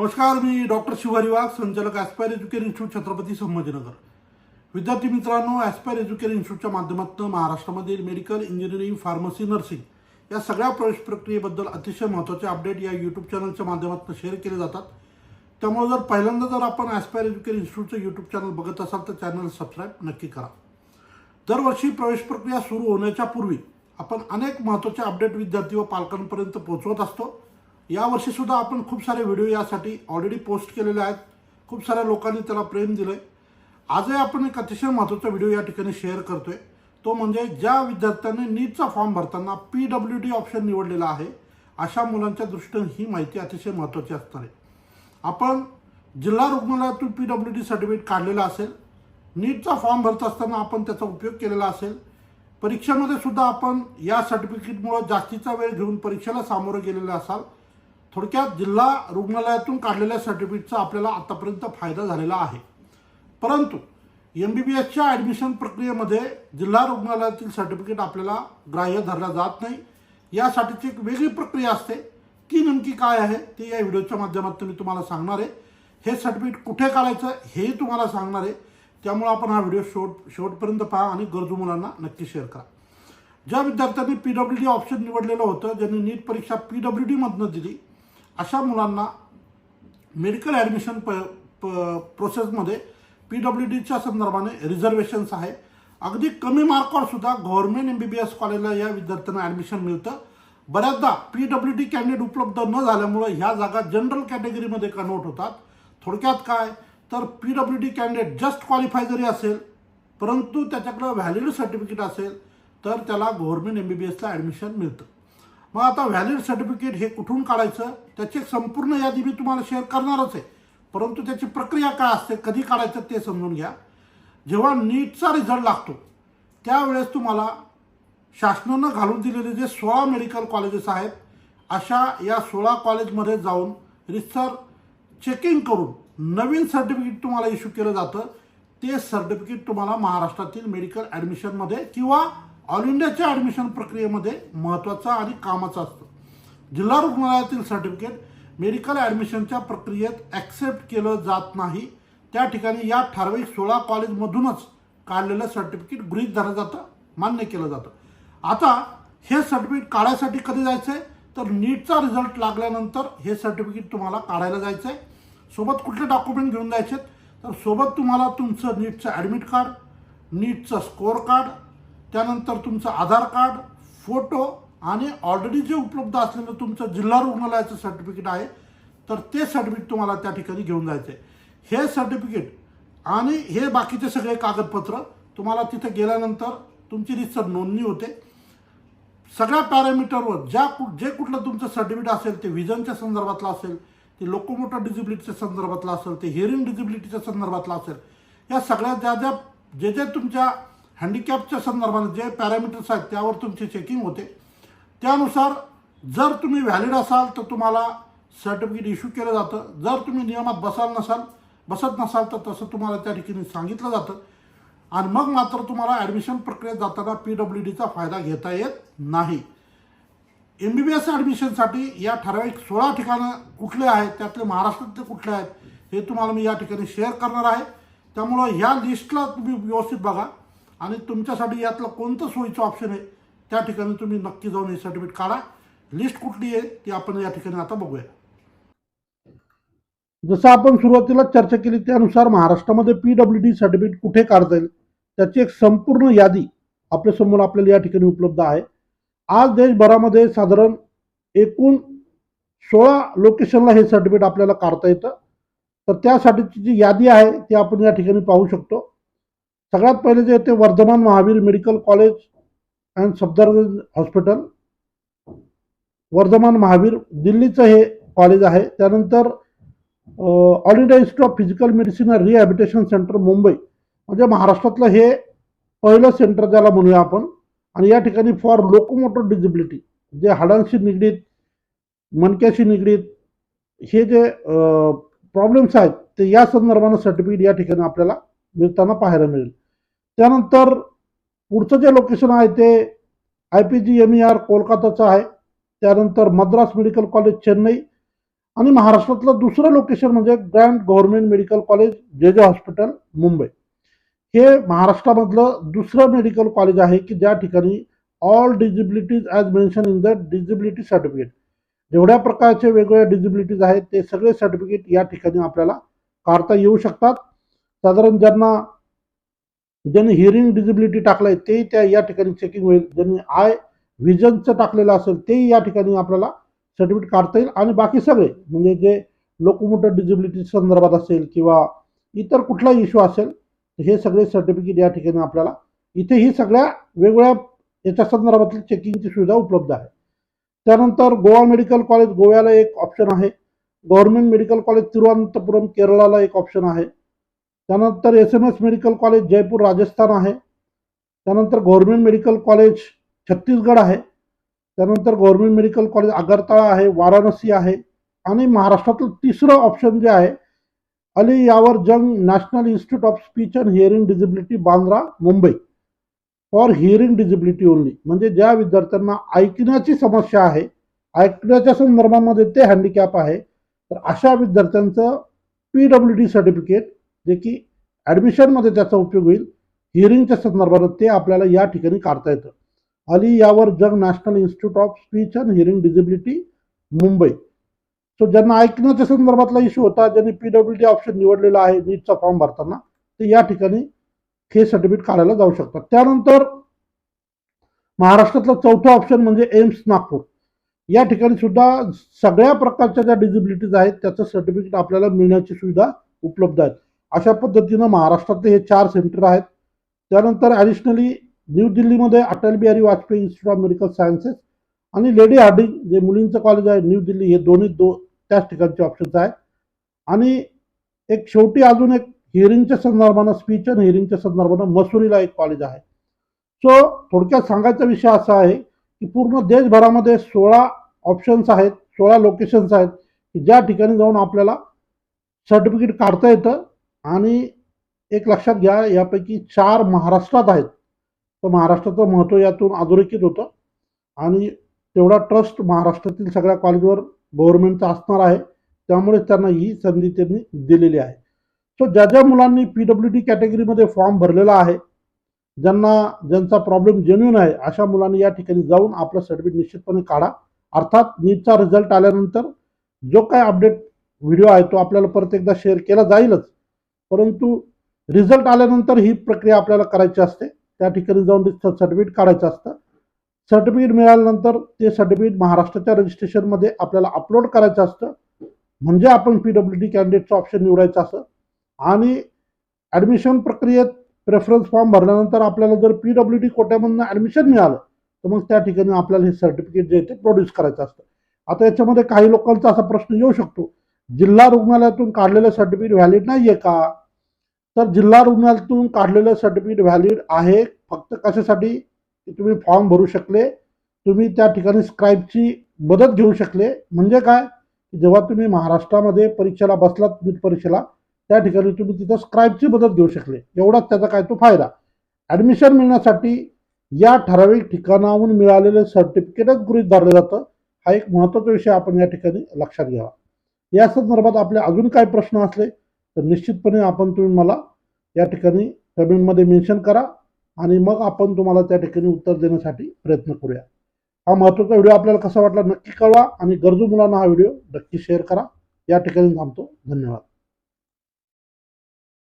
नमस्कार मी डॉक्टर शिवारी वाघ संचालक Aspire Education Institute Chhatrapati Sambhajinagar. विद्यार्थी मित्रांनो ॲस्पायर एज्युकेशन इन्स्टिट्यूटच्या माध्यमातून महाराष्ट्रामधील मेडिकल इंजिनिअरिंग फार्मसी नर्सिंग या सगळ्या प्रवेश प्रक्रियेबद्दल अतिशय महत्त्वाचे अपडेट या यूट्यूब चॅनलच्या माध्यमातून शेअर केले जातात. त्यामुळे जर पहिल्यांदा जर आपण ॲस्पायर एज्युकेशन इन्स्टिट्यूटचं यूट्यूब चॅनल बघत असाल तर चॅनल सबस्क्राईब नक्की करा. दरवर्षी प्रवेश प्रक्रिया सुरू होण्याच्या पूर्वी आपण अनेक महत्त्वाचे अपडेट विद्यार्थी व पालकांपर्यंत पोहोचवत असतो. यावर्षी सुद्धा आपण खूप सारे व्हिडिओ यासाठी ऑलरेडी पोस्ट केलेले आहेत. खूप साऱ्या लोकांनी त्याला प्रेम दिलं आहे आजही आपण एक अतिशय महत्त्वाचा व्हिडिओ या ठिकाणी शेअर करतोय. तो म्हणजे ज्या विद्यार्थ्यांनी नीटचा फॉर्म भरताना पी डब्ल्यू डी ऑप्शन निवडलेला आहे अशा मुलांच्या दृष्टीने ही माहिती अतिशय महत्त्वाची असणार आहे. आपण जिल्हा रुग्णालयातून पी डब्ल्यू डी सर्टिफिकेट काढलेलं असेल नीटचा फॉर्म भरत असताना आपण त्याचा उपयोग केलेला असेल परीक्षेमध्ये सुद्धा आपण या सर्टिफिकेटमुळं जास्तीचा वेळ घेऊन परीक्षेला सामोरं गेलेला असाल थोडक्यात जिल्हा रुग्णालयातून काढलेल्या सर्टिफिकेटचा आपल्याला आतापर्यंत फायदा झालेला आहे. परंतु एम बी बी एसच्या ॲडमिशन प्रक्रियेमध्ये जिल्हा रुग्णालयातील सर्टिफिकेट आपल्याला ग्राह्य धरला जात नाही. यासाठीची एक वेगळी प्रक्रिया असते. ती नेमकी काय आहे ते या व्हिडिओच्या माध्यमातून मी तुम्हाला सांगणार आहे. हे सर्टिफिकेट कुठे काढायचं हेही तुम्हाला सांगणार आहे. त्यामुळे आपण हा व्हिडिओ शेवट शेवटपर्यंत पहा आणि गरजू मुलांना नक्की शेअर करा. ज्या विद्यार्थ्यांनी पी डब्ल्यू डी ऑप्शन निवडलेलं होतं ज्यांनी नीट परीक्षा पी डब्ल्यू डीमधनं दिली अशा मुलांना मेडिकल ॲडमिशन प प प्रोसेसमध्ये पी डब्ल्यू डीच्या संदर्भाने रिझर्वेशन्स आहे. अगदी कमी मार्कवरसुद्धा government government M B B S कॉलेजला या विद्यार्थ्यांना ॲडमिशन मिळतं. बऱ्याचदा पी डब्ल्यू डी कॅन्डिडेट उपलब्ध न झाल्यामुळं ह्या जागा जनरल कॅटेगरीमध्ये कन्वर्ट होतात. थोडक्यात काय? तर P W D candidate just qualify जरी असेल परंतु त्याच्याकडं व्हॅलिड सर्टिफिकेट असेल तर त्याला गव्हर्नमेंट एम बी बी एसला ॲडमिशन मिळतं. मग आता व्हॅलिड सर्टिफिकेट हे कुठून काढायचं? त्याची संपूर्ण यादी मी तुम्हाला शेअर करणारच आहे. परंतु त्याची प्रक्रिया काय असते कधी काढायचं ते समजून घ्या. जेव्हा नीटचा रिझल्ट लागतो त्यावेळेस तुम्हाला शासनानं घालून दिलेले जे सोळा मेडिकल कॉलेजेस आहेत अशा या सोळा कॉलेजमध्ये जाऊन रिसर्च चेकिंग करून नवीन सर्टिफिकेट तुम्हाला इश्यू केलं जातं. ते सर्टिफिकेट तुम्हाला महाराष्ट्रातील मेडिकल ॲडमिशनमध्ये किंवा ऑल इंडियाच्या ॲडमिशन प्रक्रियेमध्ये महत्त्वाचं आणि कामाचं असतं. जिल्हा रुग्णालयातील सर्टिफिकेट मेडिकल ॲडमिशनच्या प्रक्रियेत ॲक्सेप्ट केलं जात नाही. त्या ठिकाणी या ठराविक सोळा कॉलेजमधूनच काढलेलं सर्टिफिकेट गृहित धरलं जातं मान्य केलं जातं. आता हे सर्टिफिकेट काढायसाठी कधी जायचं आहे तर नीटचा रिझल्ट लागल्यानंतर हे सर्टिफिकेट तुम्हाला काढायला जायचं आहे सोबत कुठले डॉक्युमेंट घेऊन जायचे तर सोबत तुम्हाला तुमचं नीटचं ॲडमिट कार्ड नीटचं स्कोअर कार्ड त्यानंतर तुमचं आधार कार्ड फोटो आणि ऑलरेडी जे उपलब्ध असलेलं तुमचं जिल्हा रुग्णालयाचं सर्टिफिकेट आहे तर ते सर्टिफिकेट तुम्हाला त्या ठिकाणी घेऊन जायचं आहे हे सर्टिफिकेट आणि हे बाकीचे सगळे कागदपत्र तुम्हाला तिथे गेल्यानंतर तुमची रितसर नोंदणी होते. सगळ्या पॅरामीटरवर ज्या कु जे कुठलं तुमचं सर्टिफिकेट असेल ते व्हिजनच्या संदर्भातलं असेल ते लोकोमोटर डिजिबिलिटीच्या संदर्भातलं असेल ते हिअरिंग डिजिबिलिटीच्या संदर्भातलं असेल या सगळ्या ज्या ज्या जे जे तुमच्या हँडिकॅपच्या संदर्भात जे पॅरामीटर्स आहेत त्यावर तुमची चेकिंग होते. त्यानुसार जर तुम्ही व्हॅलिड असाल तर तुम्हाला सर्टिफिकेट इश्यू केलं जातं. जर तुम्ही नियमात बसाल नसाल बसत नसाल तर तसं तुम्हाला त्या ठिकाणी सांगितलं जातं. आणि मग मात्र तुम्हाला ॲडमिशन प्रक्रियेत जाताना पी डब्ल्यू डीचा फायदा घेता येत नाही. एम बी बी एस ॲडमिशनसाठी या ठराविक सोळा ठिकाणं कुठले आहेत त्यातले महाराष्ट्रातले कुठले आहेत हे तुम्हाला मी या ठिकाणी शेअर करणार आहे. त्यामुळं ह्या लिस्टला तुम्ही व्यवस्थित बघा. आणि तुमच्यासाठी यातलं कोणतं सोयीचं ऑप्शन आहे त्या ठिकाणी तुम्ही नक्की जाऊन हे सर्टिफिकेट काढा. लिस्ट कुठली आहे ती आपण या ठिकाणी आता बघूया. जसं आपण सुरुवातीला चर्चा केली त्यानुसार महाराष्ट्रामध्ये पी डब्ल्यू डी सर्टिफिकेट कुठे काढता येईल त्याची एक संपूर्ण यादी आपल्यासमोर आपल्याला या ठिकाणी उपलब्ध आहे. आज देशभरामध्ये साधारण एकूण सोळा लोकेशनला हे सर्टिफिकेट आपल्याला काढता येतं. तर त्यासाठीची जी यादी आहे ती आपण या ठिकाणी पाहू शकतो. सगळ्यात पहिले जे ते Vardhaman Mahavir medical college and Safdarjung hospital. Vardhaman Mahavir दिल्लीचं हे कॉलेज आहे. त्यानंतर all India institute of physical medicine and rehabilitation centre Mumbai. म्हणजे महाराष्ट्रातलं हे पहिलं सेंटर ज्याला म्हणूया आपण. आणि या ठिकाणी फॉर लोकोमोटर डिजिबिलिटी जे हाडांशी निगडीत मणक्याशी निगडीत हे जे प्रॉब्लेम्स आहेत ते या संदर्भानं सर्टिफिकेट या ठिकाणी आपल्याला मिळताना पाहायला मिळेल. त्यानंतर पुढचं जे लोकेशन आहे ते I P G M E R कोलकाताचं आहे. त्यानंतर मद्रास मेडिकल कॉलेज चेन्नई आणि महाराष्ट्रातलं दुसरं लोकेशन म्हणजे ग्रँड गव्हर्नमेंट मेडिकल कॉलेज जे जे हॉस्पिटल मुंबई. हे महाराष्ट्रामधलं दुसरं मेडिकल कॉलेज आहे की ज्या ठिकाणी all disabilities as mention in the disability certificate जेवढ्या प्रकारचे वेगवेगळ्या डिजिबिलिटीज आहेत ते सगळे सर्टिफिकेट या ठिकाणी आपल्याला काढता येऊ शकतात. साधारण ज्यांना ज्यांनी हिअरिंग डिजिबिलिटी टाकलाय ते त्या या ठिकाणी चेकिंग होईल. ज्यांनी आय व्हिजनचं टाकलेलं असेल तेही या ठिकाणी आपल्याला सर्टिफिकेट काढता येईल. आणि बाकी सगळे म्हणजे जे लोकोमोटर डिजिबिलिटी संदर्भात असेल किंवा इतर कुठला इश्यू असेल हे सगळे सर्टिफिकेट या ठिकाणी आपल्याला इथे ही सगळ्या वेगवेगळ्या याच्या संदर्भातली चेकिंगची सुविधा उपलब्ध आहे. त्यानंतर गोवा मेडिकल कॉलेज गोव्याला एक ऑप्शन आहे. गव्हर्नमेंट मेडिकल कॉलेज तिरुवनंतपुरम केरळाला एक ऑप्शन आहे. त्यानंतर S M S medical college Jaipur Rajasthan आहे. त्यानंतर गव्हर्मेंट मेडिकल कॉलेज छत्तीसगड आहे. त्यानंतर गव्हर्मेंट मेडिकल कॉलेज आगरताळा आहे वाराणसी आहे आणि महाराष्ट्रातलं तिसरं ऑप्शन जे आहे Ali Yavar Jung national institute of speech and hearing disability Bandra Mumbai. For hearing disability only म्हणजे ज्या विद्यार्थ्यांना ऐकण्याची समस्या आहे ऐकण्याच्या संदर्भामध्ये ते हँडिकॅप आहे तर अशा विद्यार्थ्यांचं पी डब्ल्यू डी सर्टिफिकेट जे की ॲडमिशनमध्ये त्याचा उपयोग होईल. हिअरिंगच्या संदर्भात ते आपल्याला या ठिकाणी काढता येतं. Ali Yavar Jung national institute of speech and hearing disability Mumbai. So ज्यांना ऐकण्याच्या संदर्भातला इश्यू होता ज्यांनी पी डब्ल्यू डी ऑप्शन निवडलेला आहे नीटचा फॉर्म भरताना ते या ठिकाणी हे सर्टिफिकेट काढायला जाऊ शकतात. त्यानंतर महाराष्ट्रातलं चौथं ऑप्शन म्हणजे एम्स नागपूर. या ठिकाणी सुद्धा सगळ्या प्रकारच्या ज्या डिजिबिलिटीज आहेत त्याचं सर्टिफिकेट आपल्याला मिळण्याची सुविधा उपलब्ध आहेत. अशा पद्धतीनं महाराष्ट्रातले हे चार सेंटर आहेत. त्यानंतर ॲडिशनली न्यू दिल्लीमध्ये Atal Bihari Vajpayee institute of medical sciences आणि लेडी हार्डिंग जे मुलींचं कॉलेज आहे न्यू दिल्ली हे दोन्ही दो त्याच ठिकाणचे ऑप्शन्स आहेत. आणि एक शेवटी अजून एक हिअरिंगच्या संदर्भानं स्पीच आणि हिअरिंगच्या संदर्भानं मसुरीला एक कॉलेज आहे. सो थोडक्यात सांगायचा विषय असा आहे की पूर्ण देशभरामध्ये सोळा ऑप्शन्स आहेत सोळा लोकेशन्स आहेत की ज्या ठिकाणी जाऊन आपल्याला सर्टिफिकेट काढता येतं. आणि एक लक्षात घ्या यापैकी चार महाराष्ट्रात आहेत. तर महाराष्ट्राचं महत्त्व यातून अधोरेखित होतं. आणि तेवढा ट्रस्ट महाराष्ट्रातील सगळ्या कॉलेजवर गव्हर्नमेंटचा असणार आहे. त्यामुळे त्यांना ही संधी त्यांनी दिलेली आहे. सो ज्या ज्या मुलांनी पी डब्ल्यू डी कॅटेगरीमध्ये फॉर्म भरलेला आहे ज्यांना ज्यांचा प्रॉब्लेम जेन्युन आहे अशा मुलांनी या ठिकाणी जाऊन आपलं सर्टिफिकेट निश्चितपणे काढा. अर्थात नीटचा रिझल्ट आल्यानंतर जो काय अपडेट व्हिडिओ आहे तो आपल्याला परत एकदा शेअर केला जाईलच. परंतु रिझल्ट आल्यानंतर ही प्रक्रिया आपल्याला करायची असते. त्या ठिकाणी जाऊन सर्टिफिकेट काढायचं असतं. सर्टिफिकेट मिळाल्यानंतर ते सर्टिफिकेट महाराष्ट्राच्या रजिस्ट्रेशनमध्ये आपल्याला अपलोड करायचं असतं. म्हणजे आपण पी डब्ल्यू डी कॅन्डिडेटचं ऑप्शन निवडायचं असं आणि ॲडमिशन प्रक्रियेत प्रेफरन्स फॉर्म भरल्यानंतर आपल्याला जर पी डब्ल्यू डी कोट्यामधनं ॲडमिशन मिळालं तर मग त्या ठिकाणी आपल्याला हे सर्टिफिकेट जे आहे ते प्रोड्यूस करायचं असतं. आता याच्यामध्ये काही लोकांचा असा प्रश्न येऊ शकतो. जिल्हा रुग्णालयातून काढलेलं सर्टिफिकेट व्हॅलिड नाही आहे का? तर जिल्हा रुग्णालयातून काढलेलं सर्टिफिकेट व्हॅलिड आहे. फक्त कशासाठी? की तुम्ही फॉर्म भरू शकले. तुम्ही त्या ठिकाणी स्क्राईबची मदत घेऊ शकले. म्हणजे काय? जेव्हा तुम्ही महाराष्ट्रामध्ये परीक्षेला बसलात नीट परीक्षेला त्या ठिकाणी तुम्ही तिथं स्क्राईबची मदत घेऊ शकले. एवढाच त्याचा काय तो फायदा? ॲडमिशन मिळण्यासाठी या ठराविक ठिकाणाहून मिळालेलं सर्टिफिकेटच गृहीत धरलं जातं. हा एक महत्त्वाचा विषय आपण या ठिकाणी लक्षात घ्यावा. या संदर्भात आपले अजून काय प्रश्न असले तर निश्चितपणे आपण तुम्ही मला या ठिकाणी कमेंटमध्ये मेन्शन करा आणि मग आपण तुम्हाला त्या ठिकाणी उत्तर देण्यासाठी प्रयत्न करूया. हा महत्त्वाचा व्हिडिओ आपल्याला कसा वाटला नक्की कळवा आणि गरजू मुलांना हा व्हिडिओ नक्की शेअर करा. या ठिकाणी थांबतो. धन्यवाद.